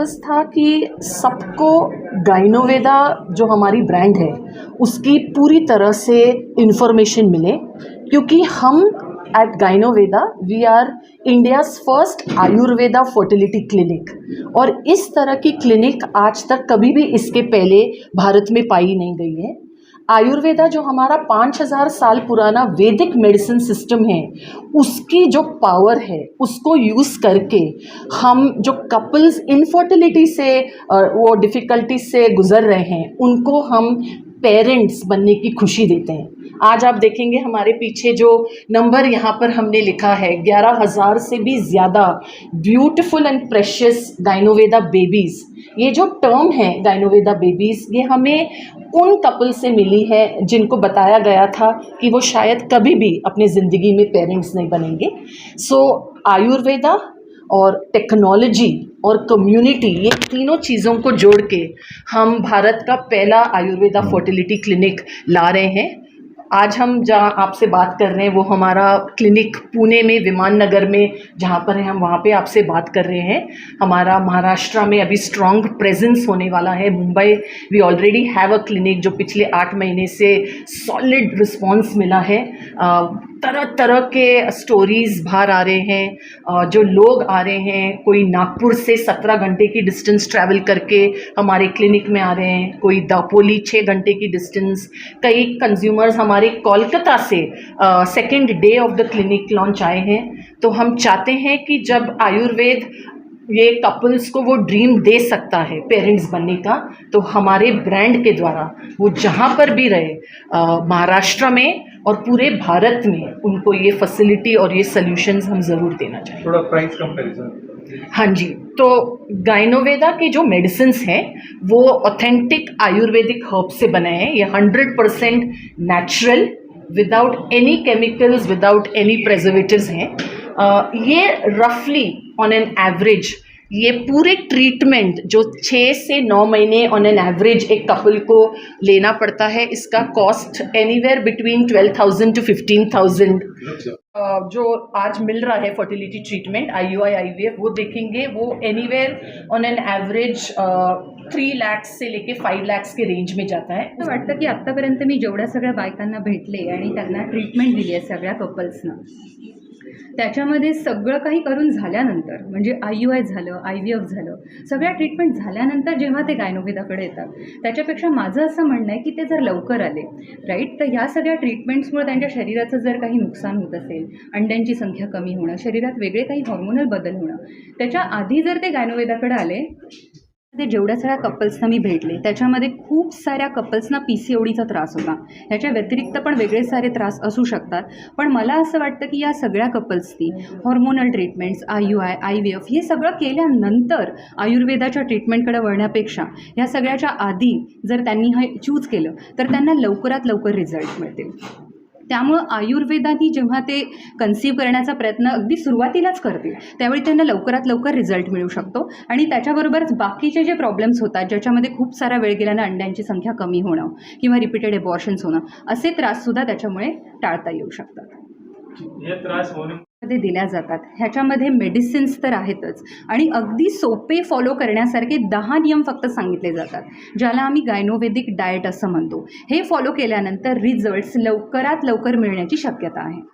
Purpose था कि सबको गाइनोवेदा जो हमारी ब्रांड है, उसकी पूरी तरह से इन्फॉर्मेशन मिले, क्योंकि हम at Gynoveda we are India's first Ayurveda fertility clinic और इस तरह की क्लिनिक आज तक कभी भी इसके पहले भारत में पाई नहीं गई है। आयुर्वेदा जो हमारा पाँच हज़ार साल पुराना वैदिक मेडिसिन सिस्टम है, उसकी जो पावर है, उसको यूज़ करके हम जो कपल्स इनफर्टिलिटी से वो डिफ़िकल्टी से गुज़र रहे हैं, उनको हम पेरेंट्स बनने की खुशी देते हैं। आज आप देखेंगे हमारे पीछे जो नंबर यहाँ पर हमने लिखा है ग्यारह हज़ार से भी ज़्यादा beautiful and precious Gynoveda babies ये जो टर्म है गाइनोवेदा बेबीज़ ये हमें उन कपल से मिली है जिनको बताया गया था कि वो शायद कभी भी अपनी ज़िंदगी में पेरेंट्स नहीं बनेंगे। सो so, आयुर्वेदा और टेक्नोलॉजी और कम्युनिटी ये तीनों चीज़ों को जोड़ के हम भारत का पहला आयुर्वेदा फर्टिलिटी क्लिनिक ला रहे हैं। आज हम जहाँ आपसे बात कर रहे हैं, वो हमारा क्लिनिक पुणे में विमान नगर में, जहाँ पर है हम वहाँ पे आपसे बात कर रहे हैं। हमारा महाराष्ट्र में अभी स्ट्रॉन्ग प्रेजेंस होने वाला है। Mumbai we already have a clinic जो पिछले आठ महीने से सॉलिड रिस्पॉन्स मिला है। तरह तरह के स्टोरीज़ बाहर आ रहे हैं जो लोग आ रहे हैं, कोई नागपुर से सत्रह घंटे की डिस्टेंस ट्रैवल करके हमारे क्लिनिक में आ रहे हैं, कोई दापोली छः घंटे की डिस्टेंस कई कंज्यूमर्स हमारे कोलकाता से second day of the clinic launch आए हैं। तो हम चाहते हैं कि जब आयुर्वेद ये कपल्स को वो ड्रीम दे सकता है पेरेंट्स बनने का तो हमारे ब्रांड के द्वारा, वो जहाँ पर भी रहे महाराष्ट्र में और पूरे भारत में उनको ये फैसिलिटी और ये सॉल्यूशंस हम ज़रूर देना चाहिए। थोड़ा प्राइस कंपैरिजन हाँ जी तो गाइनोवेदा के जो मेडिसिन हैं वो ऑथेंटिक आयुर्वेदिक हर्ब से बने हैं। ये hundred percent natural without any chemicals without any preservatives हैं। ये रफली ऑन एन एवरेज ये पूरे ट्रीटमेंट जो छः से नौ महीने ऑन एन एवरेज एक कपल को लेना पड़ता है इसका cost anywhere between twelve thousand to fifteen thousand जो आज मिल रहा है fertility treatment I U I I V F वो देखेंगे वो anywhere on an average three lakhs से लेके फाइव लैक्स के रेंज में जाता है। असं वाटतं की आत्तापर्यंत मी जेवढ्या सगळ्या बायकांना भेटले आणि त्यांना ट्रीटमेंट दिली आहे सगळ्या कपल्सना त्याच्यामध्ये सगळं काही करून झाल्यानंतर म्हणजे आय यू आय झालं आय व्ही एफ झालं सगळ्या ट्रीटमेंट झाल्यानंतर जेव्हा ते गायनोवेदाकडे येतात त्याच्यापेक्षा माझं असं म्हणणं आहे की ते जर लवकर आले राईट तर ह्या सगळ्या ट्रीटमेंट्समुळे त्यांच्या शरीराचं जर काही नुकसान होत असेल अंड्यांची संख्या कमी होणं शरीरात वेगळे काही हॉर्मोनल बदल होणं त्याच्या आधी जर ते गायनोवेदाकडे आले ते जेवढ्या सगळ्या कपल्सना मी भेटले त्याच्यामध्ये खूप साऱ्या कपल्सना पी सी ओडीचा त्रास होता. ह्याच्या व्यतिरिक्त पण वेगळे सारे त्रास असू शकतात. पण मला असं वाटतं की या सगळ्या कपल्सनी hormonal treatments I U I I V F हे सगळं केल्यानंतर आयुर्वेदाच्या ट्रीटमेंटकडे वळण्यापेक्षा ह्या सगळ्याच्या आधी जर त्यांनी हे चूज केलं तर त्यांना लवकरात लवकर रिझल्ट मिळतील. त्यामुळं आयुर्वेदानी जेव्हा ते कन्सीव करण्याचा प्रयत्न अगदी सुरुवातीलाच करतील त्यावेळी त्यांना लवकरात लवकर रिझल्ट मिळू शकतो. आणि त्याच्याबरोबरच बाकीचे जे प्रॉब्लेम्स होतात ज्याच्यामध्ये खूप सारा वेळ गेल्यानं अंड्यांची संख्या कमी होणं किंवा रिपीटेड एबॉर्शन्स होणं असे त्राससुद्धा त्याच्यामुळे टाळता येऊ शकतात. हे त्रास होणे मध्ये दिल्या जातात. ह्याच्यामध्ये मेडिसिन्स तर आहेतच. आणि अगदी सोपे फॉलो करण्यासारखे दहा नियम फक्त सांगितले जातात. ज्याला आम्ही गायनोवेदिक डाएट असं म्हणतो. हे फॉलो केल्यानंतर रिझल्ट्स लवकरात लवकर मिळण्याची शक्यता आहे.